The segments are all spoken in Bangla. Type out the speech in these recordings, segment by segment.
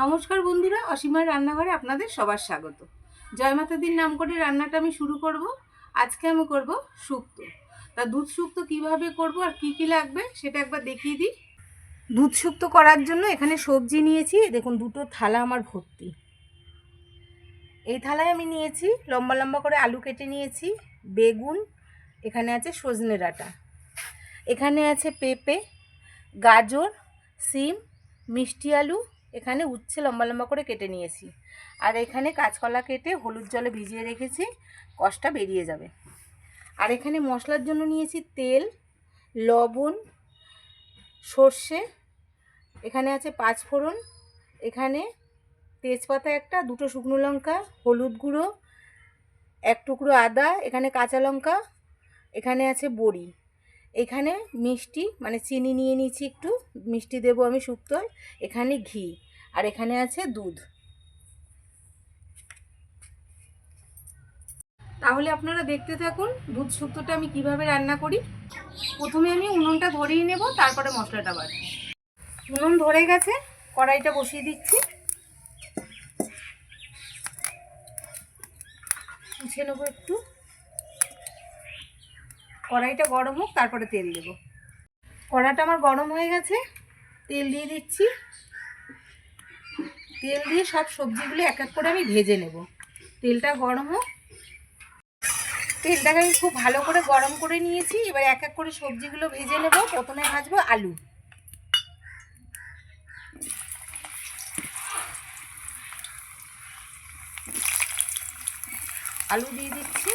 নমস্কার বন্ধুরা, অসীমার রান্নাঘরে আপনাদের সবার স্বাগত। জয় মাতাদির নাম করে রান্নাটা আমি শুরু করব। আজকে আমি করব শুক্তো। তা দুধ শুক্তো কীভাবে করব আর কি কি লাগবে সেটা একবার দেখিয়ে দিই। দুধ শুক্তো করার জন্য এখানে সবজি নিয়েছি। দেখুন, দুটো থালা আমার ভর্তি। এই থালায় আমি নিয়েছি লম্বা লম্বা করে আলু কেটে নিয়েছি, বেগুন, এখানে আছে সজনে ডাঁটা। এখানে আছে পেঁপে, গাজর, সিম, মিষ্টি আলু এখানে উচ্ছে লম্বা লম্বা করে কেটে নিয়েছি। আর এখানে কাঁচকলা কেটে হলুদ জলে ভিজিয়ে রেখেছি কষটা বেরিয়ে যাবে। আর এখানে মশলার জন্য নিয়েছি তেল, লবণ, সর্ষে, এখানে আছে পাঁচ ফোড়ন, এখানে তেজপাতা একটা, দুটো শুকনো লঙ্কা, হলুদ গুঁড়ো, এক টুকরো আদা, এখানে কাঁচা লঙ্কা, এখানে আছে বড়ি। এখানে মিষ্টি মানে চিনি নিয়ে নিয়েছি একটু, মিষ্টি দেবো আমি শুক্তোয় এখানে ঘি। আর এখানে আছে দুধ। তাহলে আপনারা দেখতে থাকুন দুধ শুক্তোটা আমি কীভাবে রান্না করি। প্রথমে আমি উনুনটা ধরিয়ে নেব, তারপরে মশলাটা বাড়ি উনুন ধরে গেছে, কড়াইটা বসিয়ে দিচ্ছি। মুছে নেব একটু। কড়াইটা গরম হোক, তারপরে তেল দেবো। কড়াটা আমার গরম হয়ে গেছে, তেল দিয়ে দিচ্ছি। তেল দিয়ে সব সবজিগুলো এক এক করে আমি ভেজে নেব। তেলটা গরম হোক। তেলটাকে আমি খুব ভালো করে গরম করে নিয়েছি। এবার এক এক করে সবজিগুলো ভেজে নেব। প্রথমে ভাজবো আলু। আলু দিয়ে দিচ্ছি।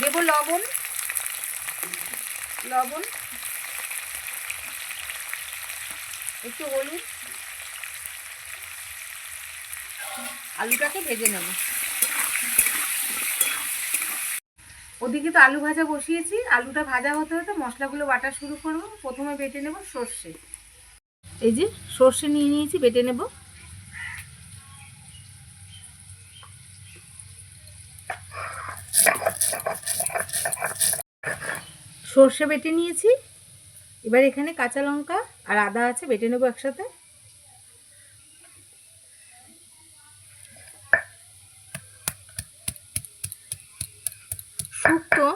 দেব লবণ। লবণ। একটু হলুদ। আলুটাকে ভেজে নেব। ওদিকে তো আলু ভাজা বসিয়েছি। আলুটা ভাজা হতে হতে মশলাগুলো বাটা শুরু করব। প্রথমে বেটে নেব সর্ষে। এই যে সর্ষে নিয়ে নিয়েছি, বেটে নেব। সর্ষে বেটে নিয়েছি। এবার এখানে কাঁচা লঙ্কা আর আদা আছে, বেটে নেব একসাথে। শুক্তো,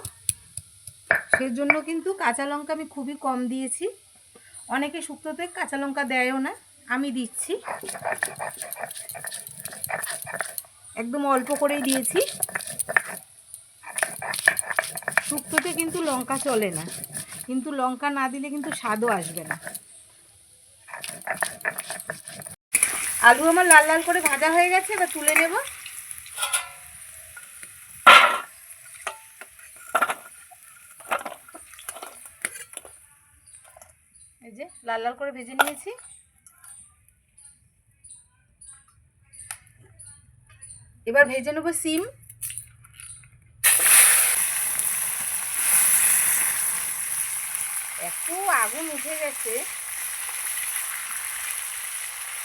সেজন্য কিন্তু কাঁচা লঙ্কা আমি খুবই কম দিয়েছি। অনেকে শুক্তোতে কাঁচা লঙ্কা দেয়ও না, আমি দিচ্ছি। একদম অল্প করেই দিয়েছি। শুক্তোতে কিন্তু লঙ্কা চলে না। কিন্তু লঙ্কা না দিলে কিন্তু স্বাদও আসবে না। আলু আমার লাল লাল করে ভাজা হয়ে গেছে, এবার তুলে নেব। এই যে লাল লাল করে ভেজে নিয়েছি। এবার ভেজে নেব সিম এত আগুন উঠে গেছে।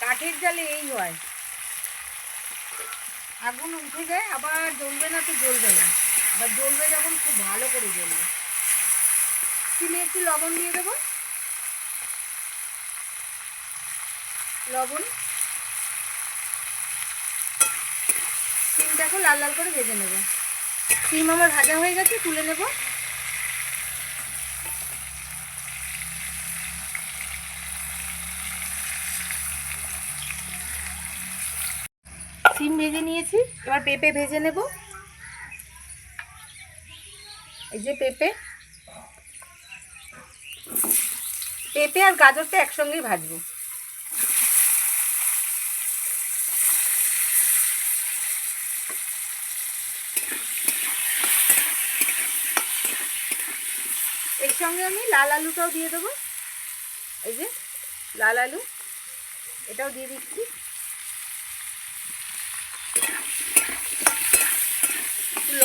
কাঠের জালে এই হয়। আগুন উঠে যায়, আবার জ্বলবে না তো জ্বলবে না। আবার জ্বলবে যখন খুব ভালো করে জ্বলবে। সিমে একটু লবণ দিয়ে দেবো। লবণ। সিমটাকে লাল লাল করে ভেজে নেব। সিম আমার ভাজা হয়ে গেছে, তুলে নেব সিম ভেজে নিয়েছি। এবার পেঁপে ভেজে নেব। এই যে পেঁপে। পেঁপে আর গাজরটা একসঙ্গেই ভাজবো। এর সঙ্গে আমি লাল আলুটাও দিয়ে দেবো। এই যে লাল আলু, এটাও দিয়ে দিচ্ছি।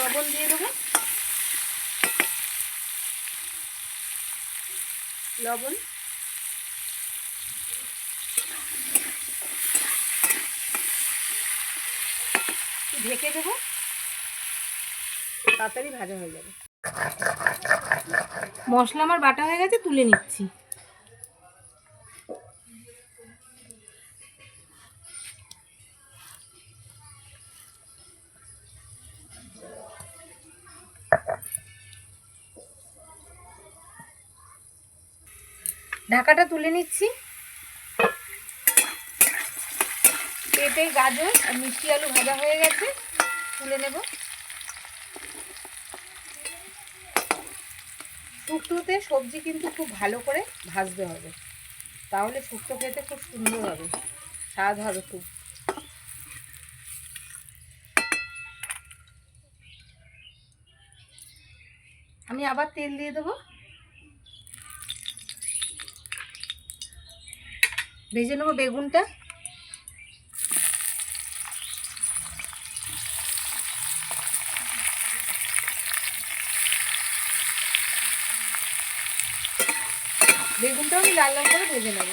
লবণ দিয়ে দেবো। লবণ। ঢেকে দেবো। তাড়াতাড়ি ভাজা হয়ে যাবে। মশলা আমার বাটা হয়ে গেছে, তুলে নিচ্ছি। ঢাকাটা তুলে নিচ্ছি। পেঁপে, গাজর আর মিষ্টি আলু ভাজা হয়ে গেছে। তুলে নেব। শুক্তোতে সবজি কিন্তু খুব ভালো করে ভাজতে হবে। তাহলে শুক্তো খেতে খুব সুন্দর হবে। স্বাদ হবে খুব। আমি আবার তেল দিয়ে দেবো। ভেজে নেব বেগুনটা। বেগুনটাও আমি লাল লাল করে ভেজে নেব।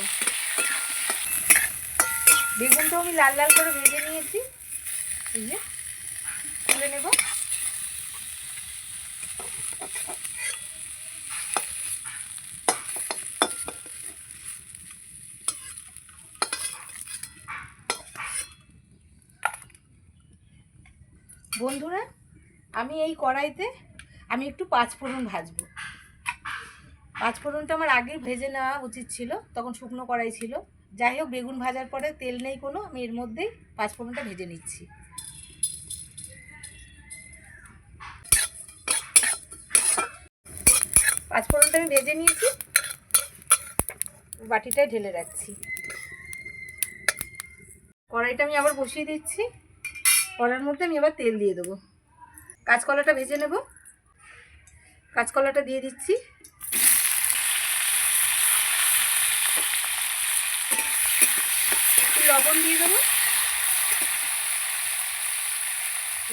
বেগুনটাও আমি লাল লাল করে ভেজে নিয়েছি। এই যে, তুলে নেব। বন্ধুরা, আমি এই কড়াইতে, আমি একটু পাঁচ ফোড়ন ভাজবো। পাঁচ ফোড়নটা আমার আগেই ভেজে নেওয়া উচিত ছিল, তখন শুকনো কড়াই ছিল। যাই হোক, বেগুন ভাজার পরে তেল নেই কোনো, আমি এর মধ্যেই পাঁচ ফোড়নটা ভেজে নিচ্ছি। পাঁচ ফোড়নটা আমি ভেজে নিয়েছি, বাটিটায় ঢেলে রাখছি। কড়াইটা আমি আবার বসিয়ে দিচ্ছি। কড়ার মধ্যে আমি আবার তেল দিয়ে দেবো। কাঁচকলাটা ভেজে নেব। কাঁচকলাটা দিয়ে দিচ্ছি। লবণ দিয়ে দেবো।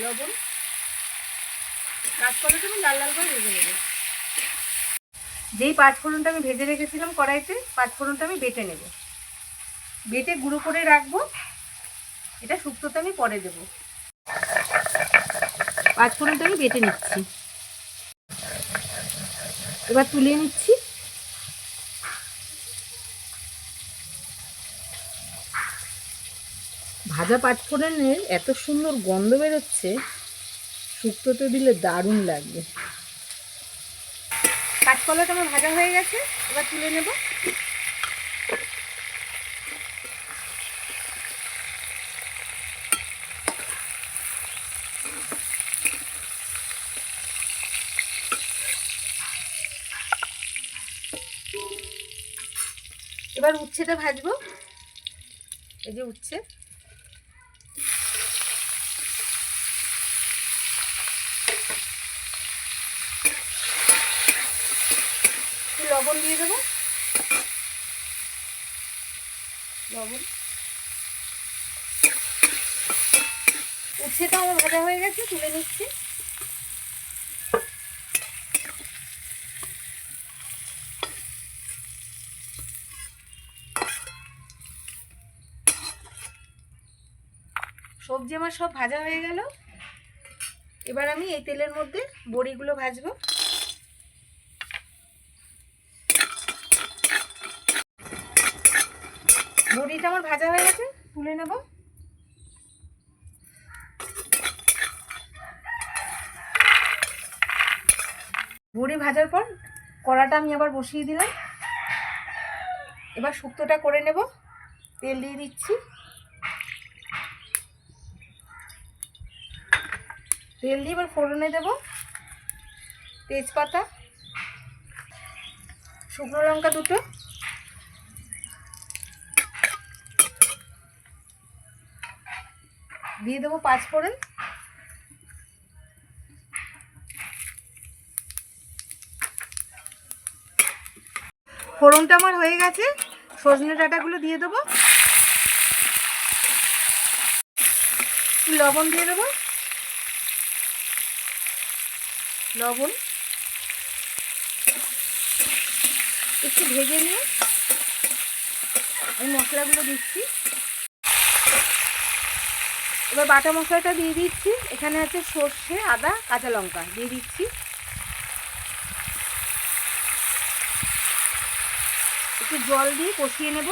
লবণ। কাঁচকলাটা আমি লাল লাল করে ভেজে নেব। যেই পাঁচ ফোড়নটা আমি ভেজে রেখেছিলাম কড়াইতে পাঁচ ফোড়নটা আমি বেটে নেব। বেটে গুঁড়ো করে রাখব। এটা শুক্তোতে আমি পরে দেবো। পাঁচ ফোড়নটা আমি বেটে নিচ্ছি। এবার তুলে নিচ্ছি। ভাজা পাঁচফোড়নের এত সুন্দর গন্ধ বেরোচ্ছে শুক্তোতে দিলে দারুণ লাগবে। কাঁচকলাটা আমার ভাজা হয়ে গেছে, এবার তুলে নেব। এবার উচ্ছেটা ভাজবো। এই যে উচ্ছে। লবণ দিয়ে দেবো। লবণ। উচ্ছেটা আমার ভাজা হয়ে গেছে, তুলে নিচ্ছি। সবজি আমার সব ভাজা হয়ে গেল। এবার আমি এই তেলের মধ্যে বড়িগুলো ভাজবো। বড়িটা আমার ভাজা হয়ে গেছে, তুলে নেব। বড়ি ভাজার পর কড়াটা আমি আবার বসিয়ে দিলাম। এবার শুক্তোটা করে নেব। তেল দিয়ে দিচ্ছি। তেল দিয়ে এবার ফোড়নে দেব। তেজপাতা, শুকনো লঙ্কা দুটো, দিয়ে দেবো পাঁচ ফোড়ন। ফোড়নটা আমার হয়ে গেছে, সজনে ডাঁটাগুলো দিয়ে দেবো। লবণ দিয়ে দেবো। লবণ। একটু ভেজে নিয়ে আমি মশলাগুলো দিচ্ছি। এবার বাটা মশলাটা দিয়ে দিচ্ছি। এখানে আছে সর্ষে, আদা, কাঁচা লঙ্কা দিয়ে দিচ্ছি। একটু জল দিয়ে কষিয়ে নেব।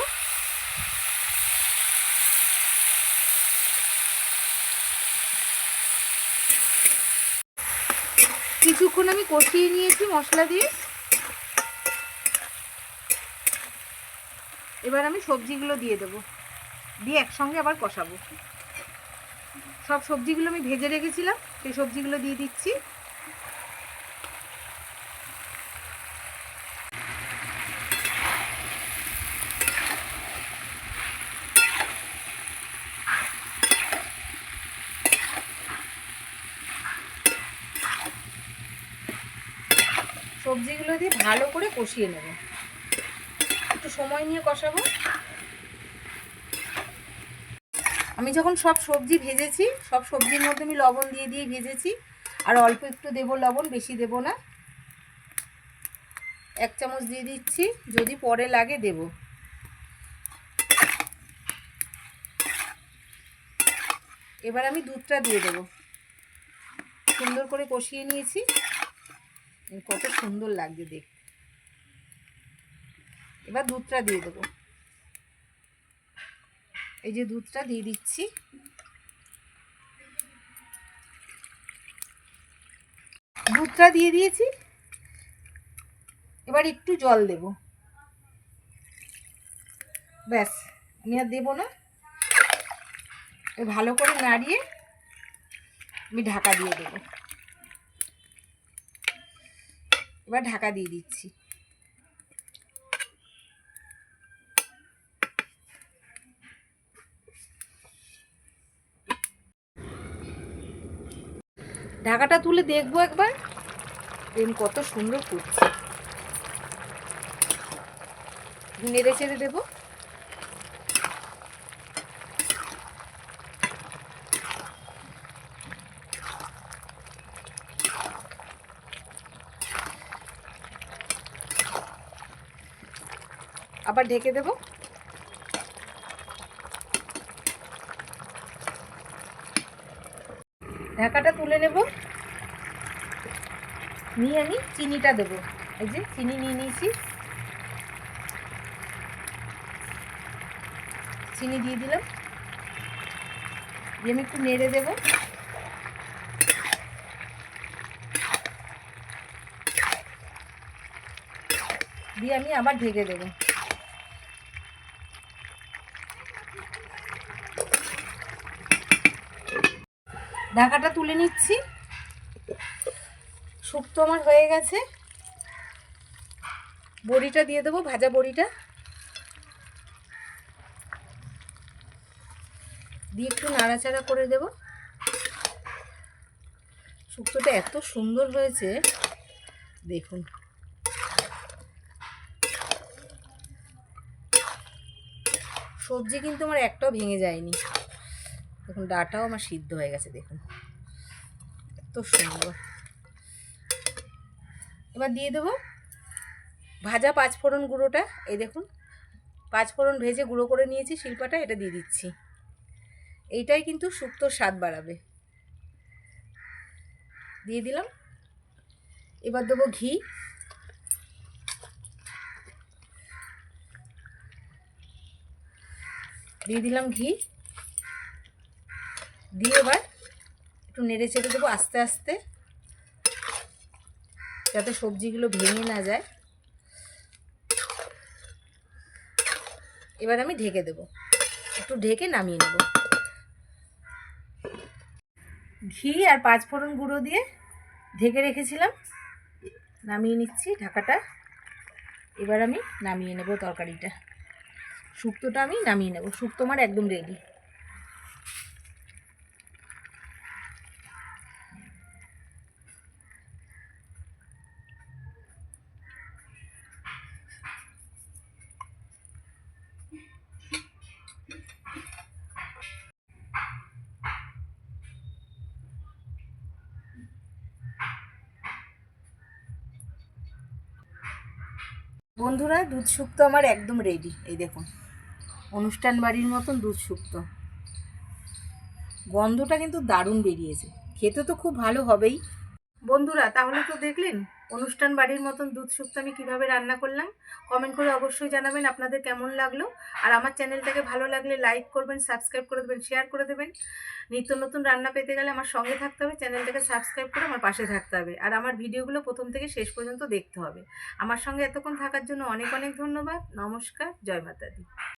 কিছুক্ষণ আমি কষিয়ে নিয়েছি মশলা দিয়ে। এবার আমি সবজিগুলো দিয়ে দেবো। দিয়ে একসঙ্গে আবার কষাবো। সব সবজিগুলো আমি ভেজে রেখেছিলাম, সেই সবজিগুলো দিয়ে দিচ্ছি। সবজিগুলো দিয়ে ভালো করে কষিয়ে নেব। একটু সময় নিয়ে কষাবো। আমি যখন সব সবজি ভেজেছি, সব সবজির মধ্যে আমি লবণ দিয়ে দিয়ে ভেজেছি, আর অল্প একটু দেবো লবণ, বেশি দেবো না। এক চামচ দিয়ে দিচ্ছি, যদি পরে লাগে দেব। এবার আমি দুধটা দিয়ে দেবো। সুন্দর করে কষিয়ে নিয়েছি। কত সুন্দর লাগছে দেখতে। এবার দুধটা দিয়ে দেবো। এই যে দুধটা দিয়ে দিচ্ছি। দুধটা দিয়ে দিয়েছি। এবার একটু জল দেব। ব্যাস, আমি আর দেবো না। ভালো করে নাড়িয়ে আমি ঢাকা দিয়ে দেবো। এবার ঢাকা দিয়ে দিচ্ছি। ঢাকাটা তুলে দেখব একবার। দেখুন কত সুন্দর করছে। নেড়ে ছেড়ে দেবো। আবার ঢেকে দেব। ঢাকাটা তুলে নেব। নিয়ে আমি চিনিটা দেবো। এই যে চিনি নিয়ে নিয়েছি। চিনি দিয়ে দিলাম। দিয়ে আমি একটু নেড়ে দেবো। দিয়ে আমি আবার ঢেকে দেবো। ঢাকাটা তুলে নিচ্ছি। শুক্তো আমার হয়ে গেছে। বড়িটা দিয়ে দেবো, ভাজা বড়িটা। দিয়ে একটু নাড়াচাড়া করে দেব। শুক্তোটা এত সুন্দর হয়েছে, দেখুন। সবজি কিন্তু আমার একটাও ভেঙে যায়নি। দেখুন ডাটাও আমার সিদ্ধ হয়ে গেছে, দেখুন। এত সুন্দর। এবার দিয়ে দেবো ভাজা পাঁচফোড়ন গুঁড়োটা, এই দেখুন। পাঁচফোড়ন ভেজে গুঁড়ো করে নিয়েছি, শিল্পাটা এটা দিয়ে দিচ্ছি। এইটাই কিন্তু শুক্তোর স্বাদ বাড়াবে। দিয়ে দিলাম। এবার দেবো ঘি। দিয়ে দিলাম ঘি। দিয়ে এবার একটু নেড়ে চেড়ে দেবো আস্তে আস্তে, যাতে সবজিগুলো ভেঙে না যায়। এবার আমি ঢেকে দেব, একটু ঢেকে নামিয়ে নেব। ঘি আর পাঁচফোড়ন গুঁড়ো দিয়ে ঢেকে রেখেছিলাম, নামিয়ে নিচ্ছি ঢাকাটা। এবার আমি নামিয়ে নেব তরকারিটা। শুক্তোটা আমি নামিয়ে নেব, শুক্তো আমার একদম রেডি বন্ধুরা, দুধ শুক্তো আমার একদম রেডি এই দেখুন, অনুষ্ঠান বাড়ির মতন দুধ শুক্তো। গন্ধটা কিন্তু দারুণ বেরিয়েছে। খেতে তো খুব ভালো হবেই। বন্ধুরা, তাহলে তো দেখলেন, অনুষ্ঠান বাড়ির মতন দুধ শুক্তো আমি কীভাবে রান্না করলাম। কমেন্ট করে অবশ্যই জানাবেন আপনাদের কেমন লাগল। আর আমার চ্যানেলটাকে ভালো লাগলে লাইক করবেন সাবস্ক্রাইব করে দেবেন শেয়ার করে দেবেন। নিত্য নতুন রান্না পেতে গেলে আমার সঙ্গে থাকতে হবে, চ্যানেলটাকে সাবস্ক্রাইব করে আমার পাশে থাকতে হবে। আর আমার ভিডিওগুলো প্রথম থেকে শেষ পর্যন্ত দেখতে হবে। আমার সঙ্গে এতক্ষণ থাকার জন্য অনেক অনেক ধন্যবাদ। নমস্কার, জয় মাতা দি